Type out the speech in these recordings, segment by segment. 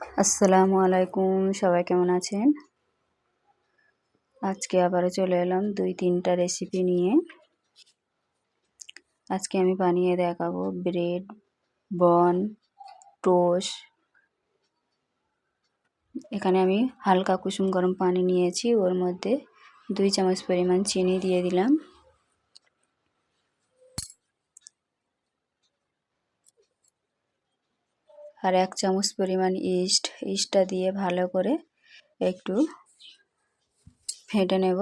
আসসালামু আলাইকুম, সবাই কেমন আছেন? আজকে আবারও চলে এলাম দুই তিনটা রেসিপি নিয়ে। আজকে আমি বানিয়ে দেখাবো ব্রেড বন টোস এখানে আমি হালকা কুসুম গরম পানি নিয়েছি, ওর মধ্যে দুই চামচ পরিমাণ চিনি দিয়ে দিলাম। আর এক চামচ পরিমাণ ইস্ট, ইস্টটা দিয়ে ভালো করে একটু ফেটে নেব।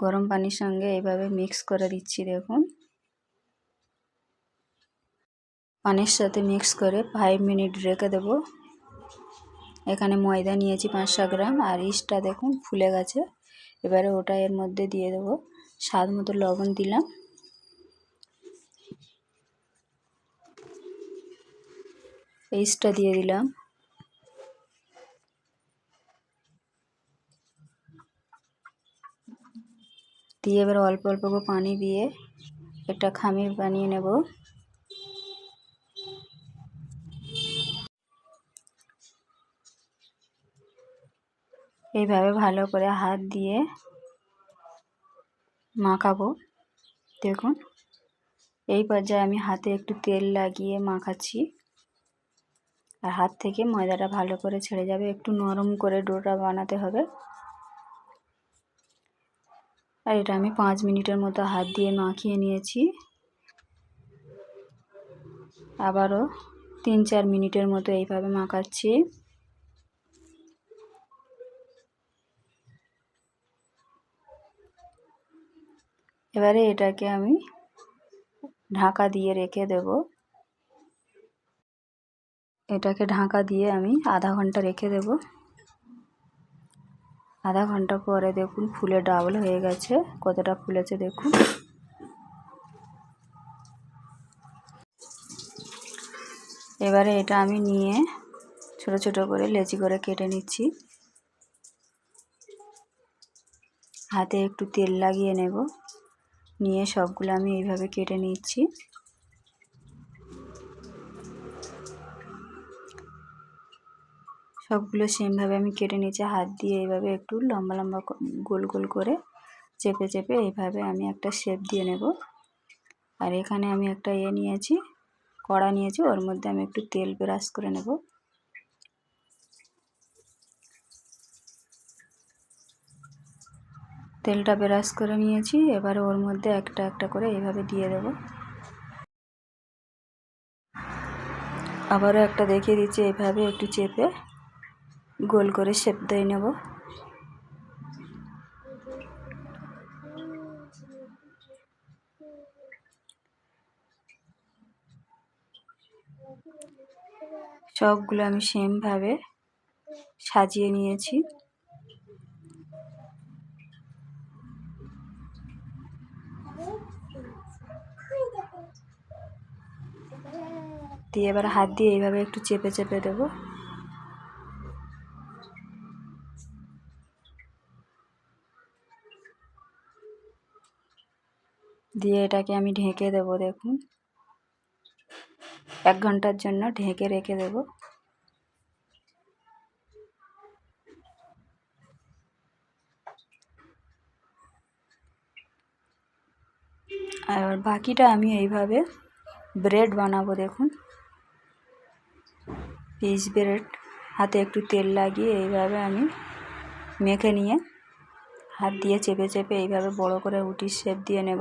গরম পানির সঙ্গে এইভাবে মিক্স করে দিচ্ছি, দেখুন। পানির সাথে মিক্স করে ফাইভ মিনিট রেখে দেব। এখানে ময়দা নিয়েছি পাঁচশো গ্রাম আর ইস্টটা দেখুন ফুলে গেছে। এবারে ওটা এর মধ্যে দিয়ে দেবো। স্বাদ মতো লবণ দিলাম। পেস্টটা দিয়ে দিলাম। দিয়ে এবার অল্প অল্প করে পানি দিয়ে একটা খামির বানিয়ে নেব। এইভাবে ভালো করে হাত দিয়ে মাখাবো। দেখুন, এই পর্যায়ে আমি হাতে একটু তেল লাগিয়ে মাখাচ্ছি। আর হাত থেকে ময়দাটা ভালো করে ছেড়ে যাবে। একটু নরম করে ডোটা বানাতে হবে। আর এটা আমি পাঁচ মিনিটের মতো হাত দিয়ে মাখিয়ে নিয়েছি। আবারও তিন চার মিনিটের মতো এইভাবে মাখাচ্ছি। এবারে এটাকে আমি ঢাকা দিয়ে রেখে দেবো। এটাকে ঢাকা দিয়ে আমি আধা ঘণ্টা রেখে দেব। আধা ঘণ্টা পরে দেখুন ফুলে ডাবল হয়ে গেছে। কতটা ফুলেছে দেখুন। এবারে এটা আমি নিয়ে ছোট ছোট করে লেচি করে কেটে নিচ্ছি। হাতে একটু তেল লাগিয়ে নেব। নিয়ে সবগুলো আমি এইভাবে কেটে নিচ্ছি। সবগুলো সেমভাবে আমি কেটে নিয়েছি। হাত দিয়ে এইভাবে একটু লম্বা লম্বা গোল গোল করে চেপে চেপে এইভাবে আমি একটা শেপ দিয়ে নেব। আর এখানে আমি একটা ইয়ে নিয়েছি, কড়া নিয়েছি, ওর মধ্যে আমি একটু তেল ব্রাশ করে নেব। তেলটা ব্রাশ করে নিয়েছি, এবারে ওর মধ্যে একটা একটা করে এইভাবে দিয়ে দেব। আবারও একটা দেখিয়ে দিচ্ছি এইভাবে একটু চেপে গোল করে শেপ দিয়ে নেব। সবগুলো আমি সেমভাবে সাজিয়ে নিয়েছি। দিয়ে এবার হাত দিয়ে এইভাবে একটু চেপে চেপে দেবো। দিয়ে এটাকে আমি ঢেকে দেব, দেখুন। এক ঘণ্টার জন্য ঢেকে রেখে দেব। আর বাকিটা আমি এইভাবে ব্রেড বানাবো, দেখুন। পিস ব্রেড, হাতে একটু তেল লাগিয়ে এইভাবে আমি মেখে নিয়ে হাত দিয়ে চেপে চেপে এইভাবে বড় করে রুটির শেপ দিয়ে নেব।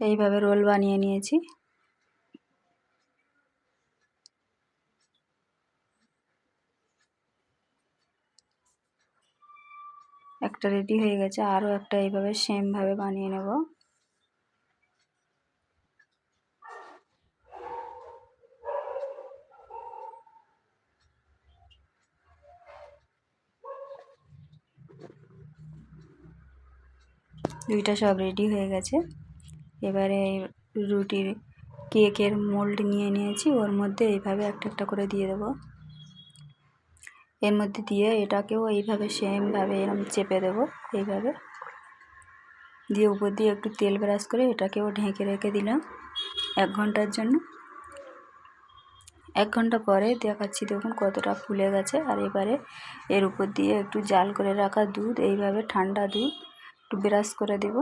এইভাবে রোল বানিয়ে নিয়েছি। একটা রেডি হয়ে গেছে, আরও একটা এইভাবে সেমভাবে বানিয়ে নেব। দুইটা সব রেডি হয়ে গেছে। এবারে রুটির কেকের মোল্ড নিয়ে নিয়েছি, ওর মধ্যে এইভাবে একটা একটা করে দিয়ে দেবো। এর মধ্যে দিয়ে এটাকেও এইভাবে সেমভাবে এরকম চেপে দেবো, এইভাবে। দিয়ে উপর দিয়ে একটু তেল ব্রাশ করে এটাকেও ঢেকে রেখে দিলাম এক ঘণ্টার জন্য। এক ঘণ্টা পরে দেখাচ্ছি দেখুন কতটা ফুলে গেছে, আর এবারে এর উপর দিয়ে একটু জাল করে রাখা দুধ, এইভাবে ঠান্ডা দুধ একটু ব্রাশ করে দেব।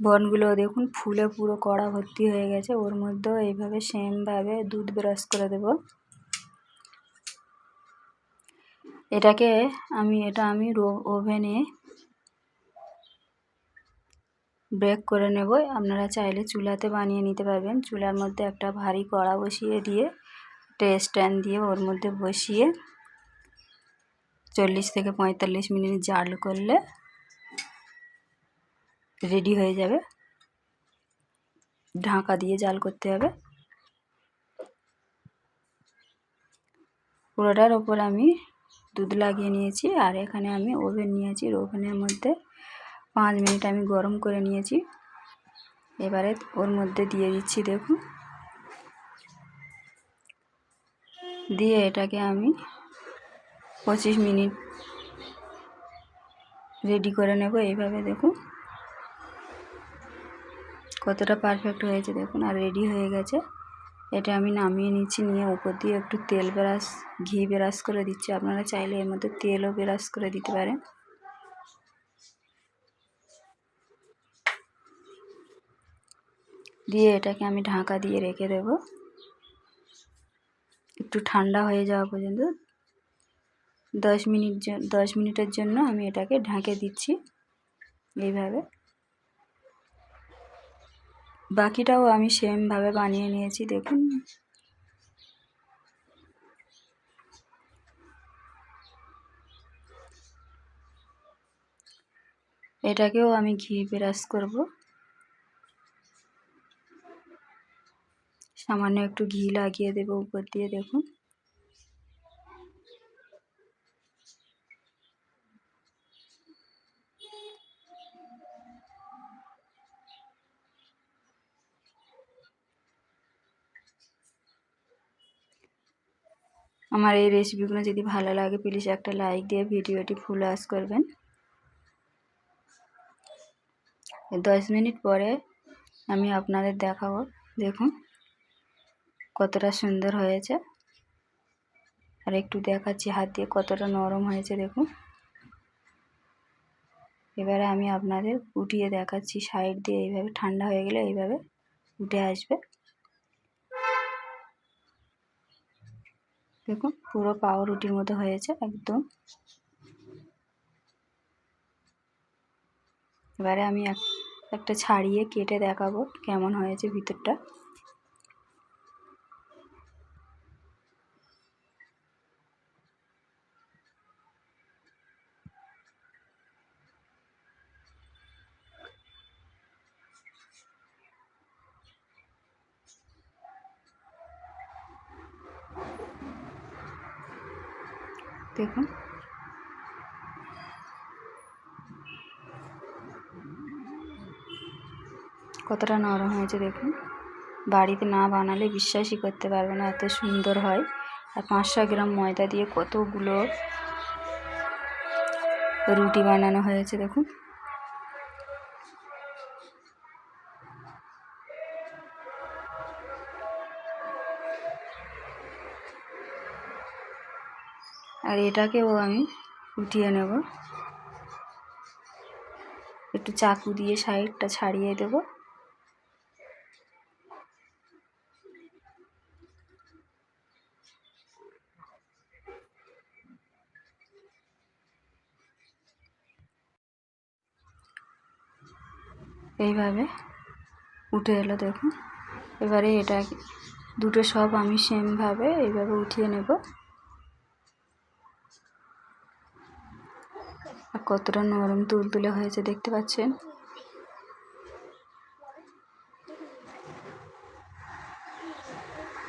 বনগুলো দেখুন, ফুলে পুরো কড়া ভর্তি হয়ে গেছে। ওর মধ্যেও এইভাবে সেমভাবে দুধ ব্রাশ করে দেব। এটাকে আমি, এটা আমি ওভেনে ব্রেক করে নেব। আপনারা চাইলে চুলাতে বানিয়ে নিতে পারবেন। চুলার মধ্যে একটা ভারী কড়া বসিয়ে দিয়ে একটা স্ট্যান্ড দিয়ে ওর মধ্যে বসিয়ে চল্লিশ থেকে পঁয়তাল্লিশ মিনিট জাল করলে রেডি হয়ে যাবে। ঢাকা দিয়ে জাল করতে হবে। পুরোটার ওপর আমি দুধ লাগিয়ে নিয়েছি আর এখানে আমি ওভেন নিয়েছি ওভেনের মধ্যে পাঁচ মিনিট আমি গরম করে নিয়েছি। এবারে ওর মধ্যে দিয়ে দিচ্ছি, দেখুন। দিয়ে এটাকে আমি পঁচিশ মিনিট রেডি করে নেব। এইভাবে দেখুন। কতটা পারফেক্ট হয়েছে দেখুন, আর রেডি হয়ে গেছে। এটা আমি নামিয়ে নিচ্ছি, নিয়ে উপর দিয়ে একটু তেল ব্রাশ, ঘি ব্রাশ করে দিচ্ছি। আপনারা চাইলে এর মধ্যে তেলও ব্রাশ করে দিতে পারেন। দিয়ে এটাকে আমি ঢাকা দিয়ে রেখে দেব। একটু ঠান্ডা হয়ে যাওয়া পর্যন্ত। দশ মিনিট দশ মিনিটের জন্য আমি এটাকে ঢাকে দিচ্ছি। এইভাবে। বাকিটাও আমি সেমভাবে বানিয়ে নিয়েছি, দেখুন। এটাকেও আমি ঘি ব্রাশ করব। সামান্য একটু ঘি লাগিয়ে দেবো উপর দিয়ে, দেখুন। আমার এই রেসিপিগুলো যদি ভালো লাগে প্লিজ একটা লাইক দিয়ে ভিডিওটি ফুল আস করবেন। দশ মিনিট পরে আমি আপনাদের দেখাবো, দেখুন কতটা সুন্দর হয়েছে। আর একটু দেখাচ্ছি, হাত দিয়ে কতটা নরম হয়েছে, দেখুন। এবারে আমি আপনাদের উঠিয়ে দেখাচ্ছি সাইড দিয়ে এইভাবে ঠান্ডা হয়ে গেলে এইভাবে উঠে আসবে। দেখুন, পুরো পাউরুটির মতো হয়েছে একদম। এবারে আমি একটা ছাড়িয়ে কেটে দেখাবো কেমন হয়েছে ভিতরটা। দেখুন। কতটা নরম হয়েছে দেখুন। বাড়িতে না বানালে বিশ্বাসই করতে পারবে না, এত সুন্দর হয়। আর পাঁচশো গ্রাম ময়দা দিয়ে কতগুলো রুটি বানানো হয়েছে দেখুন। আর এটাকেও আমি উঠিয়ে নেব। একটু চাকু দিয়ে সাইডটা ছাড়িয়ে দেব। এইভাবে উঠে এলো দেখুন। এবারে এটা দুটো সব আমি সেমভাবে এইভাবে উঠিয়ে নেব। আর কতটা নরম তুলতুলে হয়েছে দেখতে পাচ্ছেন?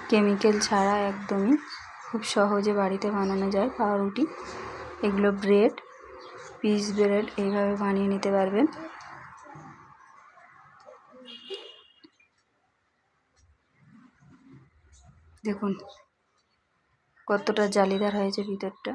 কেমিক্যাল ছাড়া একদমই খুব সহজে বাড়িতে বানানো যায় পাউরুটি। এগুলো ব্রেড, পিস ব্রেড এইভাবে বানিয়ে নিতে পারবেন। দেখুন, কতটা জালিদার হয়েছে ভিতরটা।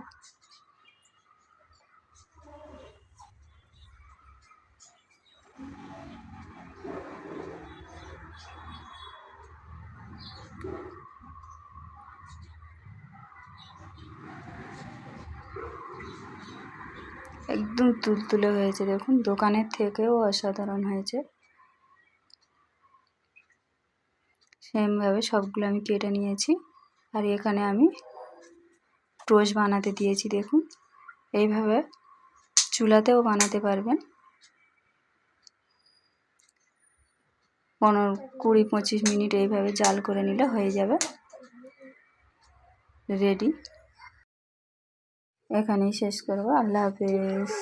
একদম তুলতুলে হয়েছে। দেখুন, দোকানের থেকেও অসাধারণ হয়েছে। সেমভাবে সবগুলো আমি কেটে নিয়েছি। আর এখানে আমি টোস্ট বানাতে দিয়েছি, দেখুন। এইভাবে চুলাতেও বানাতে পারবেন। পনেরো কুড়ি পঁচিশ মিনিট এইভাবে জাল করে নিলে হয়ে যাবে। রেডি। এখানেই শেষ করব। আল্লাহ হাফেজ।